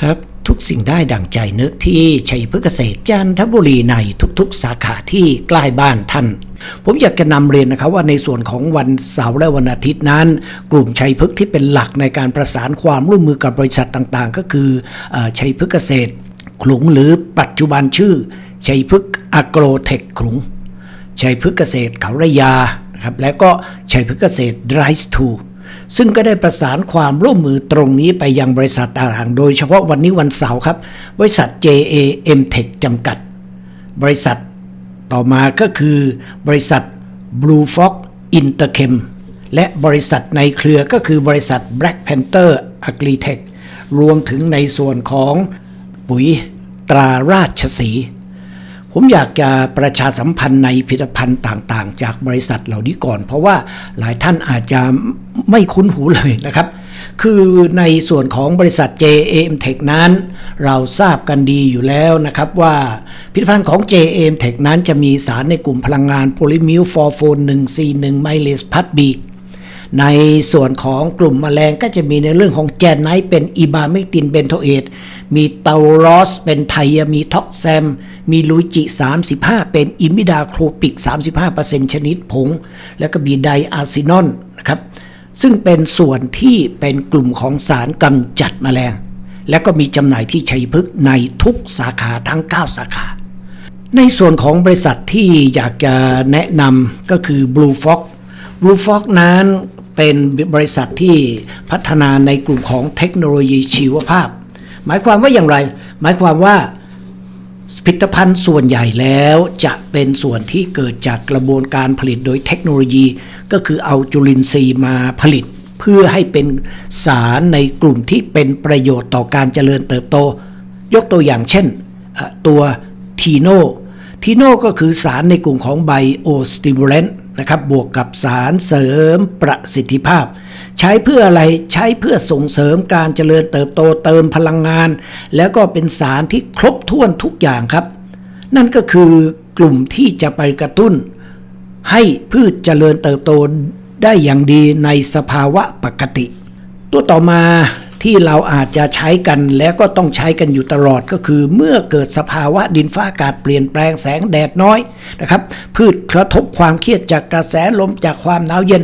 ครับทุกสิ่งได้ดั่งใจนึกที่ชัยพฤกษ์เกษตรจันทบุรีในทุกๆ สาขาที่ใกล้บ้านท่าน ผมอยากจะนำเรียนนะครับว่าในส่วนของวันเสาร์และวันอาทิตย์นั้น กลุ่มชัยพฤกษ์ที่เป็นหลักในการประสานความร่วมมือกับบริษัทต่างๆ ก็คืออชัยพฤกษ์เกษตรขลุงหรือปัจจุบันชื่อ ชัยพฤกษ์อโกรเทคขลุงชัยพฤกษ์เกษตรเขาระยาครับและก็ชัยพฤกษ์เกษตร Drive to ซึ่งก็ได้ประสานความร่วมมือตรงนี้ไปยังบริษัทต่างๆ โดยเฉพาะวันนี้วันเสาร์ครับ บริษัท JAM Tech จำกัด บริษัทต่อมาก็คือบริษัท Blue Fox Interchem และบริษัทในเครือก็คือบริษัท Black Panther Agritech รวมถึงในส่วนของปุ๋ยตราราชสี ผมอยากจะประชาสัมพันธ์ในผลิตภัณฑ์ต่างๆ จากบริษัทเหล่านี้ก่อน เพราะว่าหลายท่านอาจจะไม่คุ้นหูเลยนะครับ คือในส่วนของบริษัท JAM Tech นั้น เราทราบกันดีอยู่แล้วนะครับว่าผลิตภัณฑ์ของ JAM Tech นั้นจะมีสารในกลุ่มพลังงานโพลิมิลฟอร์โฟน141ไมเลสพัดบี ในส่วนของกลุ่มแมลงก็จะมีในเรื่องของแจนไนเป็นอีบาเมกตินเบนโทเอตมีเตารอสเป็นไทยามีท็อกแซม มีลุจิ 35 เป็นอิมิดาโครปิก 35%ชนิดผง แล้วก็มีไดอาร์ซินอนนะครับซึ่งเป็นส่วนที่เป็นกลุ่มของสารกำจัดแมลง และก็มีจำหน่ายที่ชัยพฤกษ์ในทุกสาขาทั้ง 9 สาขา ในส่วนของบริษัทที่อยากจะแนะนำก็คือ Blue Fox Blue Fox นั้น เป็นบริษัทที่พัฒนาในกลุ่มของเทคโนโลยีชีวภาพ หมายความว่าอย่างไร หมายความว่าผลิตภัณฑ์ส่วนใหญ่แล้วจะเป็นส่วนที่เกิดจากกระบวนการผลิตโดยเทคโนโลยี ก็คือเอาจุลินทรีย์มาผลิต เพื่อให้เป็นสารในกลุ่มที่เป็นประโยชน์ต่อการเจริญเติบโต ยกตัวอย่างเช่น ตัวทีโนทีโนก็คือสารในกลุ่มของไบโอสติมูเลนต์ นะครับบวกกับสารเสริมประสิทธิภาพ ใช้เพื่ออะไรใช้เพื่อส่งเสริมการเจริญเติบโตเติมพลังงาน แล้วก็เป็นสารที่ครบถ้วนทุกอย่างครับ นั่นก็คือกลุ่มที่จะไปกระตุ้น ให้พืชเจริญเติบโตได้อย่างดีในสภาวะปกติ ตัวต่อมา ที่เราอาจจะใช้กันและก็ต้องใช้กันอยู่ตลอดก็คือ เมื่อเกิดสภาวะดินฟ้าอากาศเปลี่ยนแปลงแสงแดดน้อยนะครับ พืชกระทบความเครียดจากกระแสลมจากความหนาวเย็น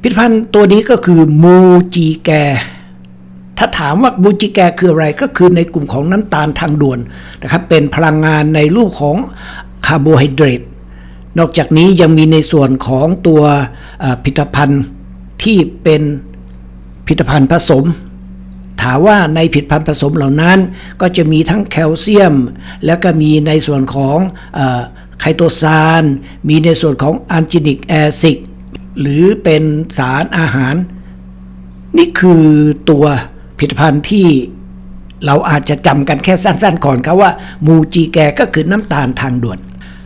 ผลิตภัณฑ์ตัวนี้ก็คือมูจีแกถ้าถามว่ามูจิแกคืออะไรก็คือในกลุ่มของน้ำตาลทางด่วนนะครับเป็นพลังงานในรูปของคาร์โบไฮเดรตนอกจากนี้ยังมีในส่วนของตัวผลิตภัณฑ์ที่เป็นผลิตภัณฑ์ผสม ถามว่าในผลิตภัณฑ์ผสมเหล่านั้น ก็จะมีทั้งแคลเซียม แล้วก็มีในส่วนของไคโตซาน มีในส่วนของอันจินิกแอซิดหรือเป็นสารอาหาร นี่คือตัวผลิตภัณฑ์ที่เราอาจจะจำกันแค่สั้นๆก่อนครับว่า มูจีแกก็คือน้ำตาลทางด่วน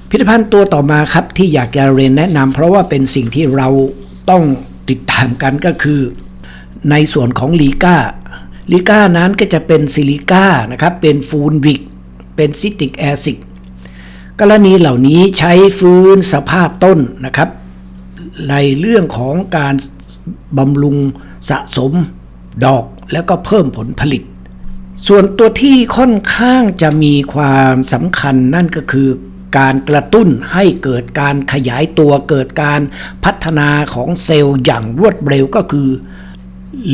ผลิตภัณฑ์ตัวต่อมาครับที่อยากจะเรียนแนะนำเพราะว่าเป็นสิ่งที่เราต้องติดตามกันก็คือ ในส่วนของลีก้า ลีก้านั้นก็จะเป็นซิลิก้านะครับ เป็นฟูนวิก เป็นซิติกแอซิดกรณีเหล่านี้ใช้ฟื้นสภาพต้นนะครับ ในเรื่องของการบำรุงสะสมดอกแล้วก็เพิ่มผลผลิต ส่วนตัวที่ค่อนข้างจะมีความสำคัญนั่นก็คือการกระตุ้นให้เกิดการขยายตัวเกิดการพัฒนาของเซลล์อย่างรวดเร็วก็คือ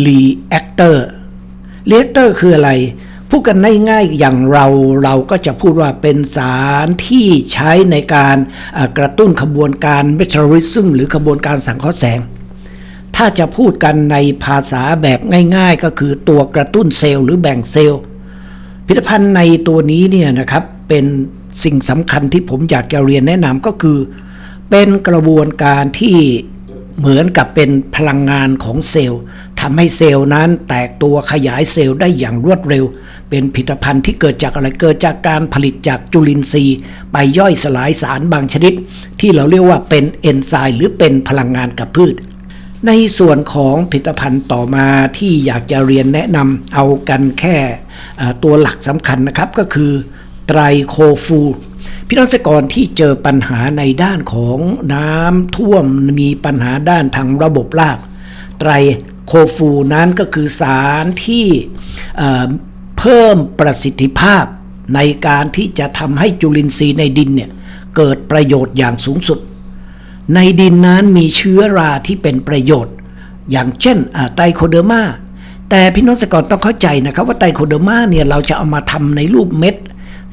reactor reactor คืออะไร พูดกันง่ายๆอย่างเราเราก็จะพูดว่าเป็นสารที่ใช้ในการกระตุ้นขบวนการเมทาริซึมหรือขบวนการสังเคราะห์แสง ถ้าจะพูดกันในภาษาแบบง่ายๆ ก็คือตัวกระตุ้นเซลล์หรือแบ่งเซลล์ผลิตภัณฑ์ในตัวนี้เนี่ยนะครับเป็นสิ่งสำคัญที่ผมอยากจะเรียนแนะนำก็คือ เป็นกระบวนการที่เหมือนกับเป็นพลังงานของเซลล์ ทำให้เซลล์นั้นแตกตัวขยายเซลล์ได้อย่างรวดเร็ว เป็นผลิตภัณฑ์ที่เกิดจากอะไรเกิดจากการผลิตจากจุลินทรีย์ ไปย่อยสลายสารบางชนิด ที่เราเรียกว่าเป็นเอนไซม์หรือเป็นพลังงานกับพืช ในส่วนของผลิตภัณฑ์ต่อมาที่อยากจะเรียนแนะนำเอากันแค่ตัวหลักสำคัญนะครับก็คือไตรโคฟูพี่น้องเกษตรกรที่เจอปัญหาในด้านของน้ำท่วมมีปัญหาด้านทางระบบราก ไตร โคฟูนั้นก็คือสารที่เพิ่มประสิทธิภาพในการที่จะทำให้จุลินทรีย์ในดินเนี่ยเกิดประโยชน์อย่างสูงสุด ในดินนั้นมีเชื้อราที่เป็นประโยชน์ อย่างเช่นไตโคเดอร์มาแต่พี่น้องเกษตรกรต้องเข้าใจนะครับว่าไตโคเดอร์มาเนี่ยเราจะเอามาทำในรูปเม็ด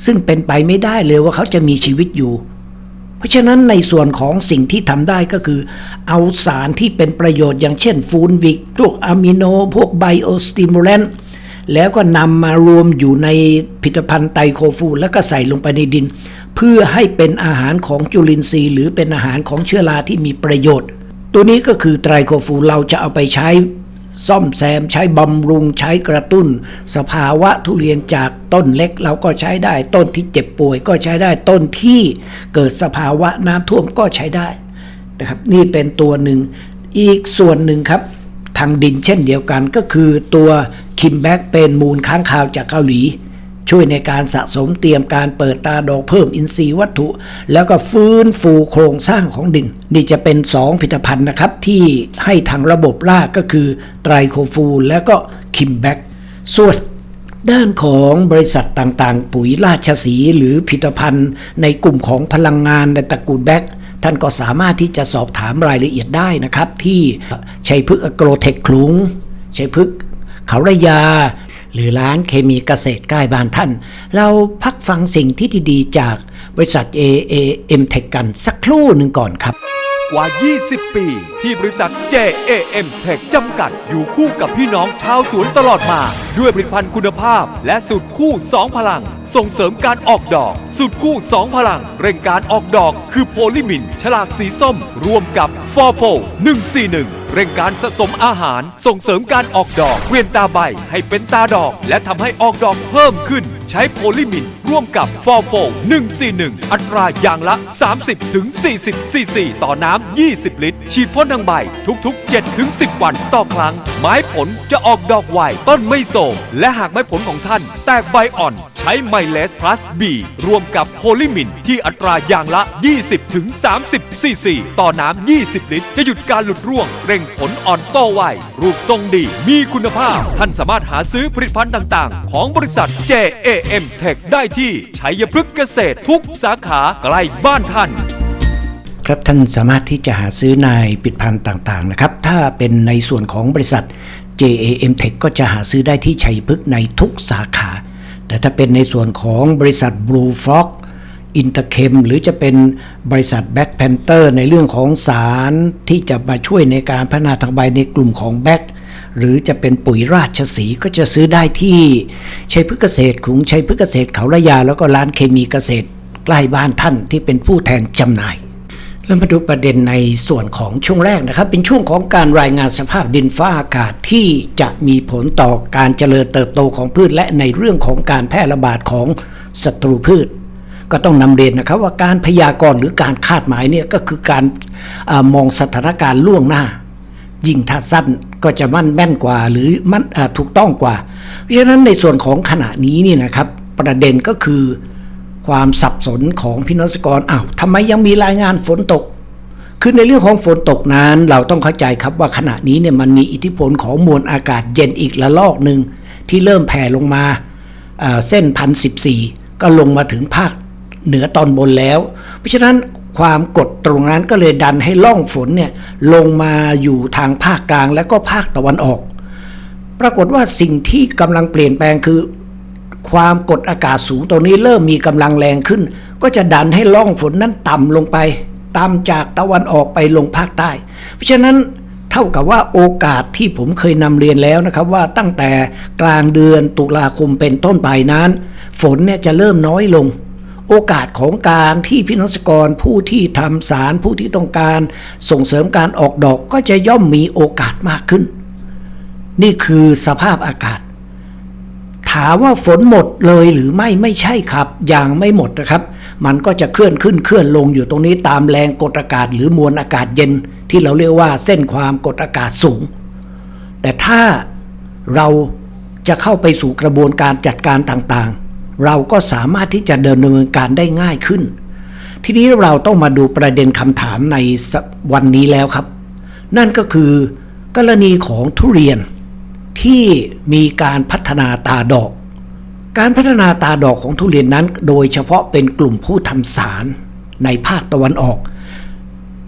ซึ่งเป็นไปไม่ได้เลยว่าเขาจะมีชีวิตอยู่ ราะฉะนั้นในส่วนของสิ่งที่ทำได้ก็คือ เอาสารที่เป็นประโยชน์อย่างเช่นฟูนวิกพวกอะมิโน พวกไบโอสติมูลแลนต์แล้วก็นำมารวมอยู่ในผลิตภัณฑ์ไตโคฟูแล้วก็ใส่ลงไปในดิน เพื่อให้เป็นอาหารของจุลินทรีย์ หรือเป็นอาหารของเชื้อราที่มีประโยชน์ ตัวนี้ก็คือไตรโคฟูเราจะเอาไปใช้ ซ่อมแซมใช้บำรุงใช้กระตุ้น สภาวะทุเรียนจากต้นเล็กเราก็ใช้ได้ ต้นที่เจ็บป่วยก็ใช้ได้ต้นที่เกิดสภาวะน้ำท่วมก็ใช้ได้นะครับนี่เป็นตัวหนึ่งอีกส่วนหนึ่งครับ ทางดินเช่นเดียวกันก็คือตัวคิมแบ็กเป็นมูลค้างคาวจากเกาหลี ช่วยในการสะสมเตรียมการเปิดตาดอกเพิ่มอินทรีย์วัตถุ แล้วก็ฟื้นฟูโครงสร้างของดิน นี่จะเป็น 2 ผลิตภัณฑ์นะครับ ที่ให้ทางระบบรากก็คือไตรโคฟูลแล้วก็คิมแบ็กส่วนด้านของบริษัทต่างๆ ปุ๋ยราชสีห์หรือผลิตภัณฑ์ในกลุ่มของพลังงานในตระกูลแบ็กท่านก็สามารถที่จะสอบถามรายละเอียดได้นะครับ ที่ชัยพฤกษ์อโกรเทคคลุงชัยพฤกษ์เขาระยา หรือร้านเคมีเกษตรใกล้บ้านท่าน เราพักฟังสิ่งที่ดีๆจากบริษัท AAM Tech กันสักครู่หนึ่งก่อนครับกว่า 20 ปี ที่บริษัท JAM Tech จำกัด อยู่คู่กับพี่น้องชาวสวนตลอดมา ด้วยผลิตภัณฑ์คุณภาพ และสูตรคู่ 2 พลัง ส่งเสริมการออกดอก สุดคู่2พลัง เร่งการออกดอกคือโพลิมิน ฉลากสีส้ม รวมกับฟอร์โฟ141 เร่งการสะสมอาหาร ส่งเสริมการออกดอก เวียนตาใบให้เป็นตาดอก และทำให้ออกดอกเพิ่มขึ้น ใช้โพลิมินร่วมกับฟอร์โฟ141 อัตราอย่างละ 30ถึง40ซีซีต่อน้ำ 20 ลิตร ฉีดพ่นทางใบ ทุก ๆ7ถึง10 วันต่อครั้ง ไม้ผลจะออกดอกไวต้นไม่โศกและหากไม้ผลของท่าน แตกใบอ่อนใช้ไมเลสพลัสบีรวมกับโพลิมินที่อัตราอย่างละ 20ถึง30 ซีซีต่อน้ำ 20 ลิตร จะหยุดการหลุดร่วง เร่งผลอ่อนโตไว รูปทรงดี มีคุณภาพ ท่านสามารถหาซื้อผลิตภัณฑ์ต่างๆ ของบริษัท JAM Tech ได้ที่ชัยพฤกษ์เกษตรทุกสาขาใกล้บ้านท่าน ครับท่านสามารถที่จะหาซื้อในผลิตภัณฑ์ต่างๆนะครับ ถ้าเป็นในส่วนของบริษัท JAM Tech ก็จะหาซื้อได้ที่ชัยพฤกษ์ในทุกสาขา แต่ถ้าเป็นในส่วนของบริษัท Blue Frog อินเตอร์เคมหรือจะเป็นบริษัท Black Panther ในเรื่องของสารที่จะมาช่วยในการพัฒนาทางใบในกลุ่มของแบ็กหรือจะเป็นปุ๋ยราชสีก็จะซื้อได้ที่ชัยพฤกษเกษตรขลุงชัยพฤกษเกษตรเขาระยา แล้วก็ร้านเคมีเกษตรใกล้บ้านท่านที่เป็นผู้แทนจำหน่ายแล้วมาดูประเด็นในส่วนของช่วงแรกนะครับ เป็นช่วงของการรายงานสภาพดินฟ้าอากาศที่จะมีผลต่อการเจริญเติบโตของพืชและในเรื่องของการแพร่ระบาดของศัตรูพืช ก็ต้องนำเรียนนะครับว่าการพยากรณ์หรือการคาดหมายเนี่ยก็คือการอามองสถานการณ์ล่วงหน้า ยิ่งถ้าสั้นก็จะมั่นแม่นกว่าหรือมันอ่าถูกต้องกว่า เพราะฉะนั้นในส่วนของขณะนี้นี่นะครับ ประเด็นก็คือความสับสนของพี่น้องเกษตรกรอ้าวทำไมยังมีรายงานฝนตกคือในเรื่องของฝนตกนั้นเราต้องเข้าใจครับว่าขณะนี้เนี่ยมันมีอิทธิพลของมวลอากาศเย็นอีกระลอกหนึ่งที่เริ่มแผ่ลงมาเอ่อเส้นพันสิบสี่ก็ลงมาถึงภาค เหนือตอนบนแล้ว เพราะฉะนั้นความกดตรงนั้นก็เลยดันให้ล่องฝนเนี่ยลงมาอยู่ทางภาคกลางและก็ภาคตะวันออก ปรากฏว่าสิ่งที่กำลังเปลี่ยนแปลงคือ ความกดอากาศสูงตรงนี้เริ่มมีกำลังแรงขึ้น ก็จะดันให้ล่องฝนนั้นต่ำลงไปต่ำจากตะวันออกไปลงภาคใต้ เพราะฉะนั้นเท่ากับว่าโอกาสที่ผมเคยนำเรียนแล้วนะครับว่าตั้งแต่กลางเดือนตุลาคมเป็นต้นไปนั้น ฝนเนี่ยจะเริ่มน้อยลง โอกาสของการที่พี่น้องเกรกรผู้ที่ทำสารผู้ที่ต้องการส่งเสริมการออกดอกก็จะย่อมมีโอกาสมากขึ้น นี่คือสภาพอากาศ ถามว่าฝนหมดเลยหรือไม่ไม่ใช่ครับยังไม่หมดนะครับ มันก็จะเคลื่อนขึ้นเคลื่อนลงอยู่ตรงนี้ตามแรงกดอากาศหรือมวลอากาศเย็น ที่เราเรียกว่าเส้นความกดอากาศสูง แต่ถ้าเราจะเข้าไปสู่กระบวนการจัดการต่าง เราก็สามารถที่จะเดินดำเนินการได้ง่ายขึ้น ทีนี้เราต้องมาดูประเด็นคำถามในวันนี้แล้วครับ นั่นก็คือกรณีของทุเรียนที่มีการพัฒนาตาดอก การพัฒนาตาดอกของทุเรียนนั้น โดยเฉพาะเป็นกลุ่มผู้ทำสารในภาคตะวันออก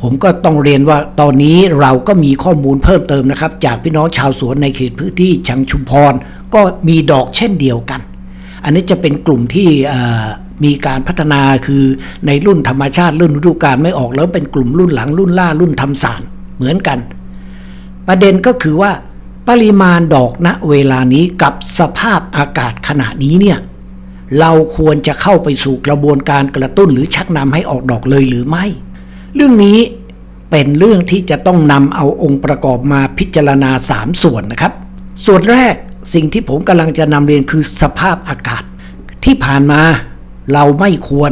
ผมก็ต้องเรียนว่าตอนนี้เราก็มีข้อมูลเพิ่มเติมนะครับ จากพี่น้องชาวสวนในเขตพื้นที่ชังชุมพรก็มีดอกเช่นเดียวกัน อันนี้จะเป็นกลุ่มที่มีการพัฒนาคือในรุ่นธรรมชาติรุ่นฤดูกาลไม่ออกแล้วเป็นกลุ่มรุ่นหลังรุ่นล่ารุ่นทำสารเหมือนกัน ประเด็นก็คือว่าปริมาณดอกณเวลานี้กับสภาพอากาศขณะนี้เนี่ยเราควรจะเข้าไปสู่กระบวนการกระตุ้นหรือชักนำให้ออกดอกเลยหรือไม่ เรื่องนี้เป็นเรื่องที่จะต้องนำเอาองค์ประกอบมาพิจารณา 3 ส่วนนะครับ ส่วนแรก สิ่งที่ผมกำลังจะนำเรียนคือสภาพอากาศ ที่ผ่านมาเราไม่ควร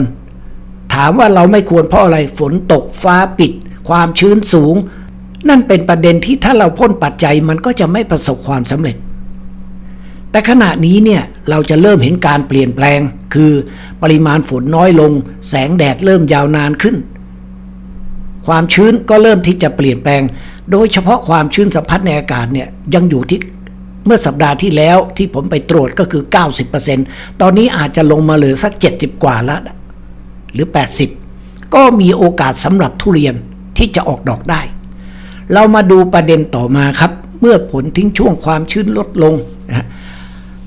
ถามว่าเราไม่ควรเพราะอะไรฝนตกฟ้าปิด ความชื้นสูง นั่นเป็นประเด็นที่ถ้าเราพ่นปัจจัยมันก็จะไม่ประสบความสำเร็จ แต่ขณะนี้เนี่ยเราจะเริ่มเห็นการเปลี่ยนแปลง คือปริมาณฝนน้อยลง แสงแดดเริ่มยาวนานขึ้น ความชื้นก็เริ่มที่จะเปลี่ยนแปลงโดยเฉพาะความชื้นสัมผัสในอากาศเนี่ยยังอยู่ที่ เมื่อสัปดาห์ที่แล้วที่ผมไปตรวจก็คือ 90%ตอนนี้อาจจะลงมาเหลือสัก 70 กว่าแล้ว หรือ 80 ก็มีโอกาสสำหรับทุเรียนที่จะออกดอกได้ เรามาดูประเด็นต่อมาครับ เมื่อผลทิ้งช่วงความชื้นลดลงนะ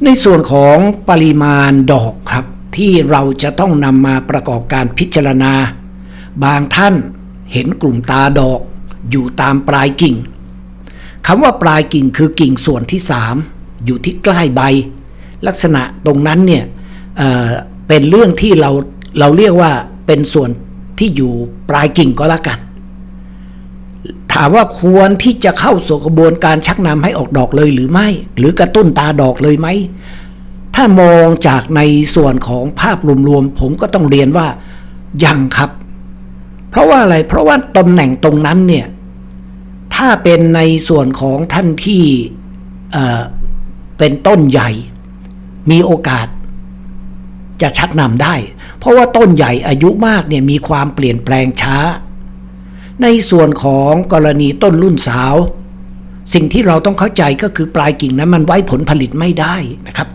ในส่วนของปริมาณดอกครับ ที่เราจะต้องนำมาประกอบการพิจารณา บางท่านเห็นกลุ่มตาดอกอยู่ตามปลายกิ่ง คำว่าปลายกิ่งคือกิ่งส่วนที่ 3 อยู่ที่ใกล้ใบ ลักษณะตรงนั้นเนี่ยเเป็นเรื่องที่เราเราเรียกว่าเป็นส่วนที่อยู่ปลายกิ่งก็แล้วกัน ถามว่าควรที่จะเข้าสู่กระบวนการชักนำให้ออกดอกเลยหรือไม่ หรือกระตุ้นตาดอกเลยไหมถ้ามองจากในส่วนของภาพรวมๆผมก็ต้องเรียนว่ายังครับ เพราะว่าอะไรเพราะว่าตำแหน่งตรงนั้นเนี่ย ถ้าเป็นในส่วนของท่านที่เป็นต้นใหญ่ มีโอกาสจะชักนำได้ เพราะว่าต้นใหญ่อายุมากเนี่ยมีความเปลี่ยนแปลงช้า ในส่วนของกรณีต้นรุ่นสาว สิ่งที่เราต้องเข้าใจก็คือปลายกิ่งนั้นมันไว้ผลผลิตไม่ได้นะครับ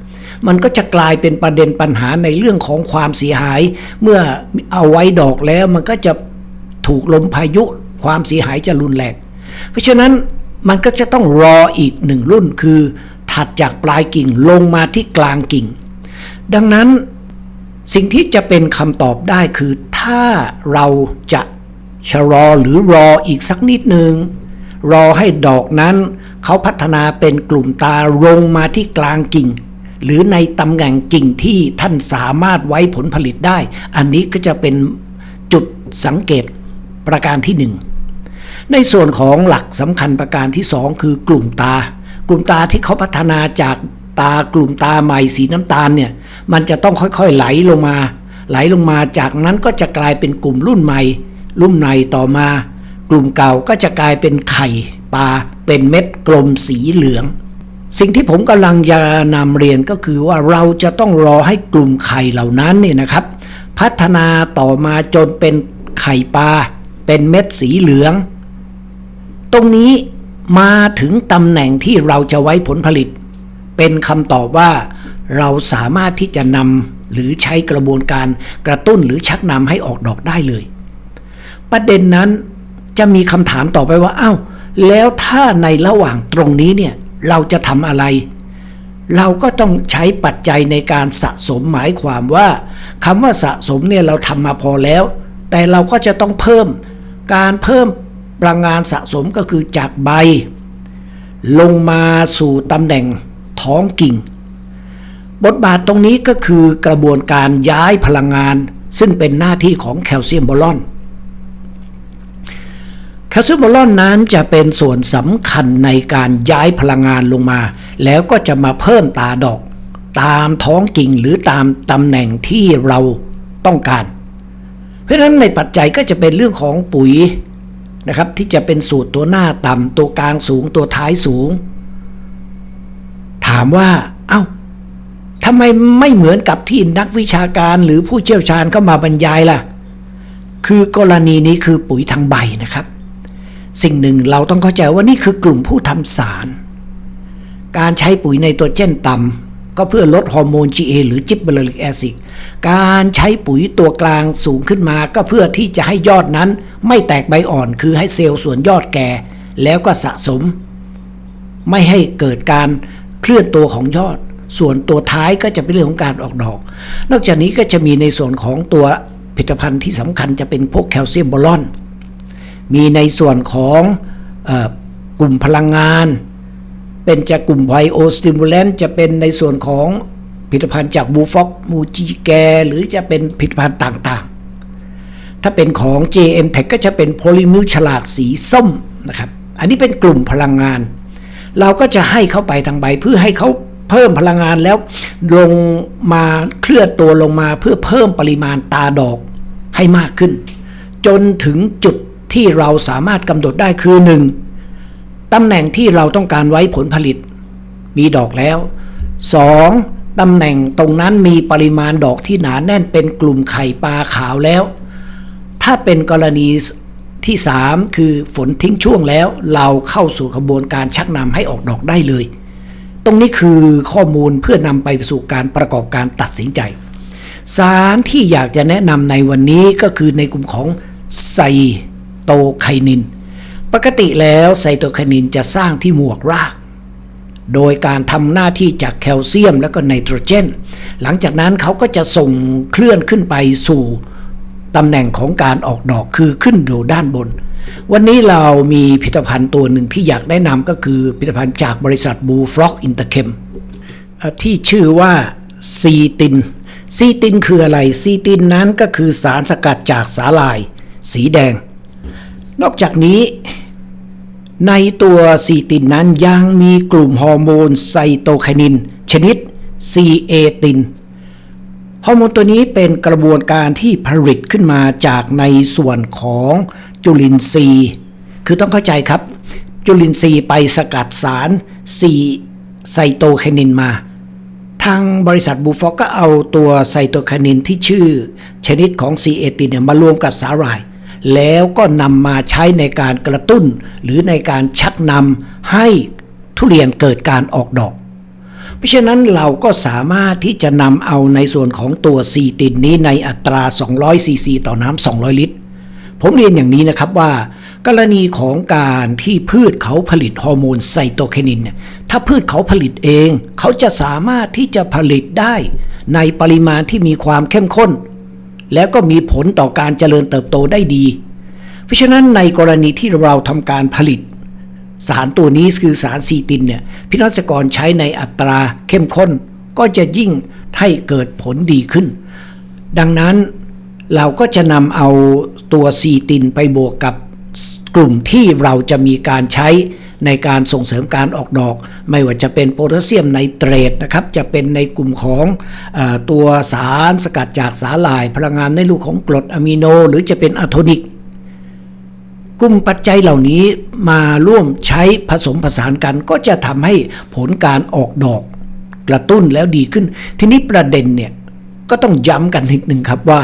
มันก็จะกลายเป็นประเด็นปัญหาในเรื่องของความเสียหาย เมื่อเอาไว้ดอกแล้วมันก็จะถูกลมพายุความเสียหายจะรุนแรง เพราะฉะนั้นมันก็จะต้องรออีกหนึ่งรุ่นคือ ถัดจากปลายกิ่งลงมาที่กลางกิ่ง ดังนั้นสิ่งที่จะเป็นคำตอบได้คือ ถ้าเราจะชะลอหรือรออีกสักนิดหนึ่งรอให้ดอกนั้น เขาพัฒนาเป็นกลุ่มตาลงมาที่กลางกิ่ง หรือในตำแหน่งกิ่งที่ท่านสามารถไว้ผลผลิตได้ อันนี้ก็จะเป็นจุดสังเกตประการที่หนึ่ง ในส่วนของหลักสำคัญประการที่สองคือกลุ่มตา กลุ่มตาที่เขาพัฒนาจากตากลุ่มตาใหม่สีน้ำตาลเนี่ยมันจะต้องค่อยๆไหลลงมา ไหลลงมาจากนั้นก็จะกลายเป็นกลุ่มรุ่นใหม่ รุ่นในต่อมา กลุ่มเก่าก็จะกลายเป็นไข่ปลาเป็นเม็ดกลมสีเหลือง สิ่งที่ผมกำลังจะนำเรียนก็คือว่าเราจะต้องรอให้กลุ่มไข่เหล่านั้นเนี่ยนะครับ พัฒนาต่อมาจนเป็นไข่ปลาเป็นเม็ดสีเหลือง ตรงนี้มาถึงตำแหน่งที่เราจะไว้ผลผลิต เป็นคำตอบว่า เราสามารถที่จะนำหรือใช้กระบวนการกระตุ้นหรือชักนำให้ออกดอกได้เลย ประเด็นนั้นจะมีคำถามต่อไปว่าอ้าวแล้วถ้าในระหว่างตรงนี้เนี่ยเราจะทำอะไร เราก็ต้องใช้ปัจจัยในการสะสมหมายความว่าคำว่าสะสมเนี่ยเราทำมาพอแล้ว แต่เราก็จะต้องเพิ่มการเพิ่ม พลังงานสะสมก็คือจากใบ ลงมาสู่ตำแหน่งท้องกิ่ง บทบาทตรงนี้ก็คือกระบวนการย้ายพลังงาน ซึ่งเป็นหน้าที่ของแคลเซียมบอลอนแคลเซียมบอลอนนั้นจะเป็นส่วนสำคัญในการย้ายพลังงานลงมา แล้วก็จะมาเพิ่มตาดอก ตามท้องกิ่งหรือตามตำแหน่งที่เราต้องการ เพราะฉะนั้นในปัจจัยก็จะเป็นเรื่องของปุ๋ย ที่จะเป็นสูตรตัวหน้าต่ำตัวกลางสูงตัวท้ายสูง ถามว่า เอ้าทำไมไม่เหมือนกับที่นักวิชาการหรือผู้เชี่ยวชาญเข้ามาบรรยายล่ะ คือกรณีนี้คือปุ๋ยทางใบนะครับ สิ่งหนึ่งเราต้องเข้าใจว่านี่คือกลุ่มผู้ทำสาร การใช้ปุ๋ยในตัวเจนต่ำก็ก็เพื่อลดฮอร์โมน GA หรือจิบเบอร์ลิกแอซิด การใช้ปุ๋ยตัวกลางสูงขึ้นมาก็เพื่อที่จะให้ยอดนั้น ไม่แตกใบอ่อนคือให้เซลล์ส่วนยอดแก่ แล้วก็สะสม ไม่ให้เกิดการเคลื่อนตัวของยอด ส่วนตัวท้ายก็จะเป็นเรื่องของการออกดอก นอกจากนี้ก็จะมีในส่วนของตัวผลิตภัณฑ์ที่สำคัญจะเป็นพวกแคลเซียมบอลอน มีในส่วนของอกลุ่มพลังงาน เป็นจากลุ่มไบโอสติมูลเลนจะเป็นในส่วนของ ผลิตภัณฑ์จากบูฟอกมูจิแก หรือจะเป็นผลิตภัณฑ์ต่างๆ ถ้าเป็นของ JM Tech ก็จะเป็นโพลิมิวฉลากสีส้มนะครับ อันนี้เป็นกลุ่มพลังงาน เราก็จะให้เข้าไปทางใบเพื่อให้เขาเพิ่มพลังงานแล้วลงมาเคลื่อนตัวลงมาเพื่อเพิ่มปริมาณตาดอกให้มากขึ้น จนถึงจุดที่เราสามารถกำหนดได้คือหนึ่งตำแหน่งที่เราต้องการไว้ผลผลิต มีดอกแล้ว 2. ตำแหน่งตรงนั้นมีปริมาณดอกที่หนาแน่นเป็นกลุ่มไข่ปลาขาวแล้ว ถ้าเป็นกรณีที่ 3 คือฝนทิ้งช่วงแล้ว เราเข้าสู่กระบวนการชักนำให้ออกดอกได้เลย ตรงนี้คือข้อมูลเพื่อนำไปสู่การประกอบการตัดสินใจ สารที่อยากจะแนะนำในวันนี้ก็คือในกลุ่มของไซโตไคนิน ปกติแล้วไซโตไคนินจะสร้างที่หมวกราก โดยการทำหน้าที่จากแคลเซียมและก็ไนโตรเจน หลังจากนั้นเขาก็จะส่งเคลื่อนขึ้นไปสู่ตำแหน่งของการออกดอกคือขึ้นอยู่ด้านบน วันนี้เรามีผลิตภัณฑ์ตัวหนึ่งที่อยากแนะนำก็คือผลิตภัณฑ์จากบริษัทบูฟล็อกอินเตอร์เคมที่ชื่อว่าซีติน ซีตินคืออะไร ซีตินนั้นก็คือสารสกัดจากสาหร่าย สีแดง นอกจากนี้ ในตัวซีตินนั้นยังมีกลุ่มฮอร์โมนไซโตไคนิน ชนิดซีเอตินฮอร์โมนตัวนี้เป็นกระบวนการที่ผลิตขึ้นมาจากในส่วนของจุลินทรีย์ คือต้องเข้าใจครับ จุลินทรีย์ไปสกัดสารซีไซโตไคนินมา ทางบริษัทบูฟอกก็เอาตัวไซโตไคนินที่ชื่อ ชนิดของซีเอตินเนี่ยมารวมกับสาหร่าย แล้วก็นำมาใช้ในการกระตุ้น หรือในการชักนำให้ทุเรียนเกิดการออกดอก เพราะฉะนั้นเราก็สามารถที่จะนำเอาในส่วนของตัวซีตินนี้ในอัตรา 200ซีซีต่อน้ำ200 ลิตร ผมเรียนอย่างนี้นะครับว่า กรณีของการที่พืชเขาผลิตฮอร์โมนไซโตไคนินเนี่ยถ้าพืชเขาผลิตเอง เขาจะสามารถที่จะผลิตได้ ในปริมาณที่มีความเข้มข้น แล้วก็มีผลต่อการเจริญเติบโตได้ดี เพราะฉะนั้นในกรณีที่เราทำการผลิต สารตัวนี้คือสารซีตินเนี่ยพี่น้องเกษกรใช้ในอัตราเข้มข้น ก็จะยิ่งให้เกิดผลดีขึ้น ดังนั้นเราก็จะนำเอาตัวซีตินไปบวกกับกลุ่มที่เราจะมีการใช้ ในการส่งเสริมการออกดอก ไม่ว่าจะเป็นโพแทสเซียมไนเตรตนะครับจะเป็นในกลุ่มของอตัวสารสกัดจากสาหร่าย พลังงานในรูปของกรดอะมิโน หรือจะเป็นอะโทนิกกลุ่มปัจจัยเหล่านี้มาร่วมใช้ผสมผสานกันก็จะทำให้ผลการออกดอกกระตุ้นแล้วดีขึ้น ทีนี้ประเด็นเนี่ย ก็ต้องย้ำกันนิดหนึ่งครับว่า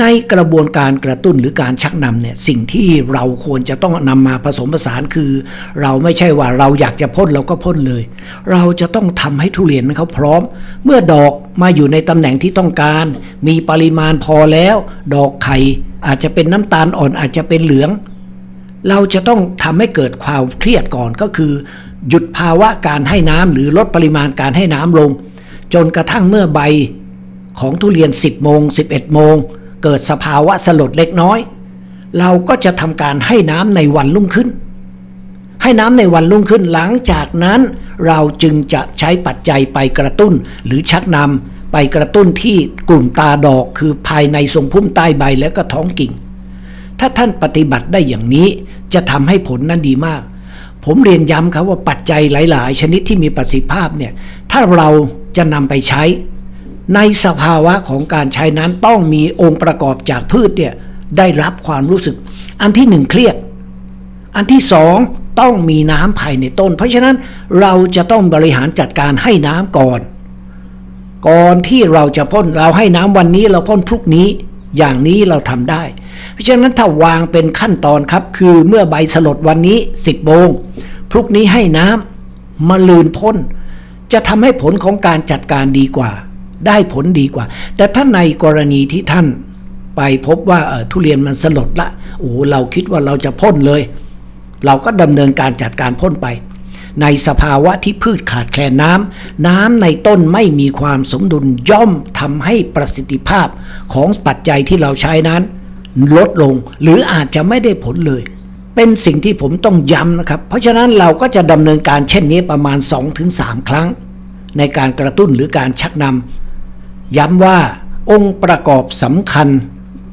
ในกระบวนการกระตุ้นหรือการชักนำเนี่ยสิ่งที่เราควรจะต้องนำมาผสมผสานคือ เราไม่ใช่ว่าเราอยากจะพ่นเราก็พ่นเลย เราจะต้องทำให้ทุเรียนเขาพร้อม เมื่อดอกมาอยู่ในตำแหน่งที่ต้องการ มีปริมาณพอแล้ว ดอกไข่อาจจะเป็นน้ำตาลอ่อนอาจจะเป็นเหลือง เราจะต้องทำให้เกิดความเครียดก่อนก็คือ หยุดภาวะการให้น้ำหรือลดปริมาณการให้น้ำลง จนกระทั่งเมื่อใบ ของทุเรียน 10 โมง 11 โมง เกิดสภาวะสลดเล็กน้อย เราก็จะทำการให้น้ำในวันรุ่งขึ้น ให้น้ำในวันรุ่งขึ้นหลังจากนั้น เราจึงจะใช้ปัจจัยไปกระตุ้นหรือชักนำไปกระตุ้นที่กลุ่มตาดอกคือภายในทรงพุ่มใต้ใบและก็ท้องกิ่ง ถ้าท่านปฏิบัติได้อย่างนี้จะทำให้ผลนั้นดีมาก ผมเรียนย้ำครับว่าปัจจัยหลาย ๆ ชนิดที่มีประสิทธิภาพเนี่ยถ้าเราจะนำไปใช้ ในสภาวะของการใช้นั้นต้องมีองค์ประกอบจากพืชเนี่ยได้รับความรู้สึก อันที่หนึ่งเครียด อันที่สองต้องมีน้ำภายในต้น เพราะฉะนั้นเราจะต้องบริหารจัดการให้น้ำก่อน ก่อนที่เราจะพ่นเราให้น้ำวันนี้เราพ่นพรุ่งนี้อย่างนี้เราทำได้ เพราะฉะนั้นถ้าวางเป็นขั้นตอนครับ คือเมื่อใบสลดวันนี้ 10โมงพรุ่งนี้ให้น้ำมาลืนพ่นจะทำให้ผลของการจัดการดีกว่า ได้ผลดีกว่า แต่ถ้าในกรณีที่ท่านไปพบว่าทุเรียนมันสลดละโอ้เราคิดว่าเราจะพ่นเลย เราก็ดำเนินการจัดการพ่นไป ในสภาวะที่พืชขาดแคลนน้ำน้ำในต้นไม่มีความสมดุลย่อมทำให้ประสิทธิภาพของปัจจัยที่เราใช้นั้น ลดลงหรืออาจจะไม่ได้ผลเลย เป็นสิ่งที่ผมต้องย้ำนะครับ เพราะฉะนั้นเราก็จะดำเนินการเช่นนี้ประมาณ 2-3 ครั้ง ในการกระตุ้นหรือการชักนำ ย้ำว่าองค์ประกอบสำคัญ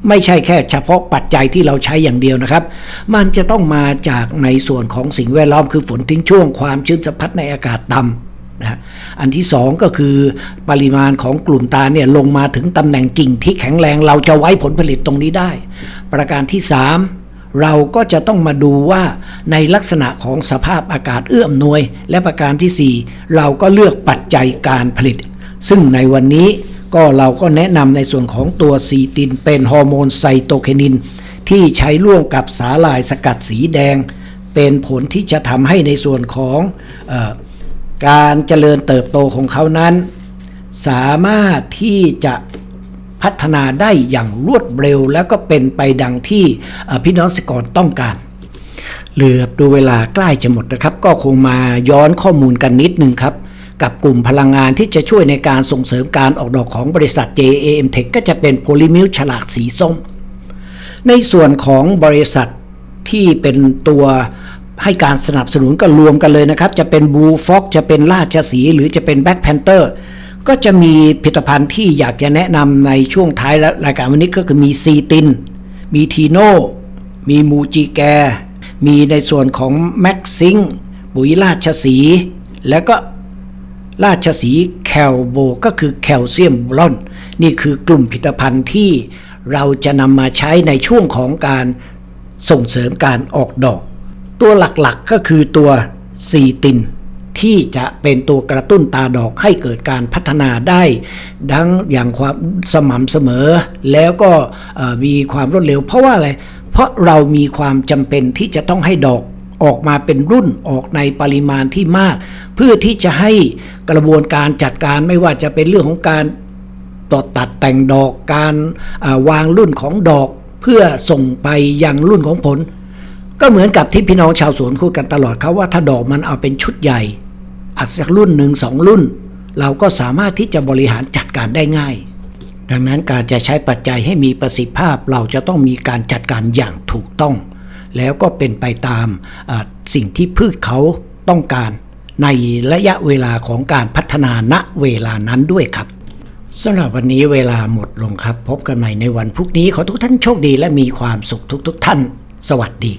ไม่ใช่แค่เฉพาะปัจจัยที่เราใช้อย่างเดียวนะครับ มันจะต้องมาจากในส่วนของสิ่งแวดล้อมคือฝนทิ้งช่วงความชื้นสัมผัสในอากาศต่ำนะอันที่สองก็คือปริมาณของกลุ่มตาเนี่ยลงมาถึงตำแหน่งกิ่งที่แข็งแรง เราจะไว้ผลผลิตตรงนี้ได้ ประการที่สามเราก็จะต้องมาดูว่าในลักษณะของสภาพอากาศเอื้ออำนวย และประการที่สี่เราก็เลือกปัจจัยการผลิต ซึ่งในวันนี้ ก็เราก็แนะนำในส่วนของตัวซีตินเป็นฮอร์โมนไซโตเคนิน ที่ใช้ร่วมกับสาหร่ายสกัดสีแดง เป็นผลที่จะทำให้ในส่วนของอการเจริญเติบโตของเขานั้น สามารถที่จะพัฒนาได้อย่างรวดเร็ว แล้วก็เป็นไปดังที่พี่น้องเกษตรกรต้องการเหลือบดูเวลาใกล้จะหมดนะครับ ก็คงมาย้อนข้อมูลกันนิดนึงครับ กับกลุ่มพลังงานที่จะช่วยในการส่งเสริมการออกดอกของบริษัท JAM Tech ก็จะเป็นโพลิมิลฉลากสีส้ม ในส่วนของบริษัทที่เป็นตัวให้การสนับสนุนก็รวมกันเลยนะครับ จะเป็นบูฟ็อกจะเป็นราชสีหรือจะเป็นแบ็คแพนเตอร์ก็จะมีผลิตภัณฑ์ที่อยากจะแนะนำในช่วงท้ายรายการวันนี้ก็คือมีซีติน มีทีโนมีมูจิแก มีในส่วนของแม็กซิงปุ๋ยราชสี แล้วก็ ราชสีแคลโบก็คือแคลเซียมบลอน นี่คือกลุ่มผลิตภัณฑ์ที่เราจะนำมาใช้ในช่วงของการส่งเสริมการออกดอก ตัวหลักๆก็คือตัวซีติน ที่จะเป็นตัวกระตุ้นตาดอกให้เกิดการพัฒนาได้ ดังอย่างความสม่ำเสมอ แล้วก็มีความรวดเร็ว เพราะว่าอะไร เพราะเรามีความจำเป็นที่จะต้องให้ดอก ออกมาเป็นรุ่นออกในปริมาณที่มาก เพื่อที่จะให้กระบวนการจัดการไม่ว่าจะเป็นเรื่องของการตดตัดแต่งดอกการวางรุ่นของดอกเพื่อส่งไปยังรุ่นของผล ก็เหมือนกับที่พี่น้องชาวสวนพูดกันตลอดครับว่าถ้าดอกมันเอาเป็นชุดใหญ่อาจจะรุ่นหนึ่งสองรุ่น เราก็สามารถที่จะบริหารจัดการได้ง่าย ดังนั้นการจะใช้ปัจจัยให้มีประสิทธิภาพเราจะต้องมีการจัดการอย่างถูกต้อง แล้วก็เป็นไปตามสิ่งที่พืชเขาต้องการ ในระยะเวลาของการพัฒนาณเวลานั้นด้วยครับสำหรับวันนี้เวลาหมดลงครับ พบกันใหม่ในวันพรุ่งนี้ขอทุกท่านโชคดีและมีความสุขทุกๆท่าน สวัสดี